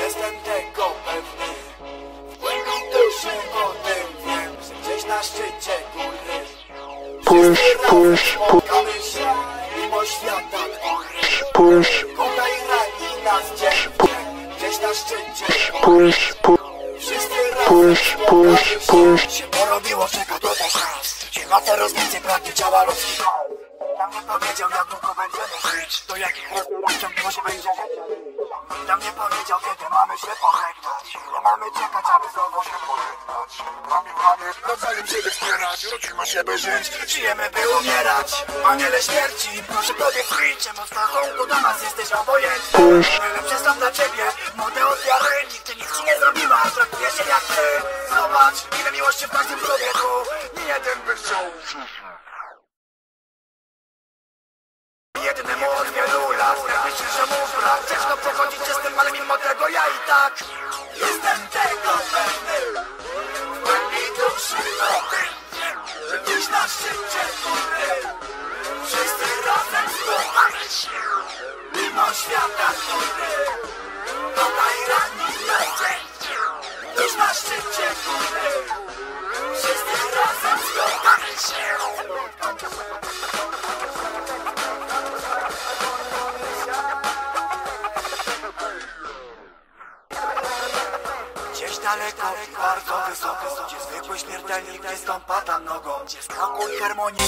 Jestem tego pewny. W duszy o tym wiem Że gdzieś na szczycie góry. Push, push, push. się Mimo świata tworzy Push Tutaj rani nas dzień Gdzieś na szczycie góry Push, push push, push, push. się porobiło, czeka to też raz. Ma teraz więcej pragnie ciała ludzkiego Tam nie powiedział jak długo będziemy żyć Do jakich rozmiarów ciągłości będzie życie Tam nie powiedział kiedy mamy się pożegnać. Nie mamy czekać aby znowu się pożegnać. Mamy mamy nawzajem siebie wspierać Rodzimy się by żyć, żyjemy by umierać Aniele śmierci, proszę powiedz mi Czemu strachą to dla nas jesteś obojętny Najlepsze są dla ciebie, młode ofiary nie zrobiła, traktuje się jak ty? Zobacz, ile miłości w każdym człowieku. Nie jeden by chciał. Jednemu od wielu lat. Myślisz, że mu brak? Ciężko przechodzić się z tym, ale mimo tego ja i tak Jestem tego pewny. W głębi duszy Że gdzieś na szczycie góry Wszyscy razem spotkamy się Mimo świata który Tutaj daleko, bardzo wysoko Gdzie zwykły śmiertelnik nie stąpa nogą. Gdzie spokój harmonii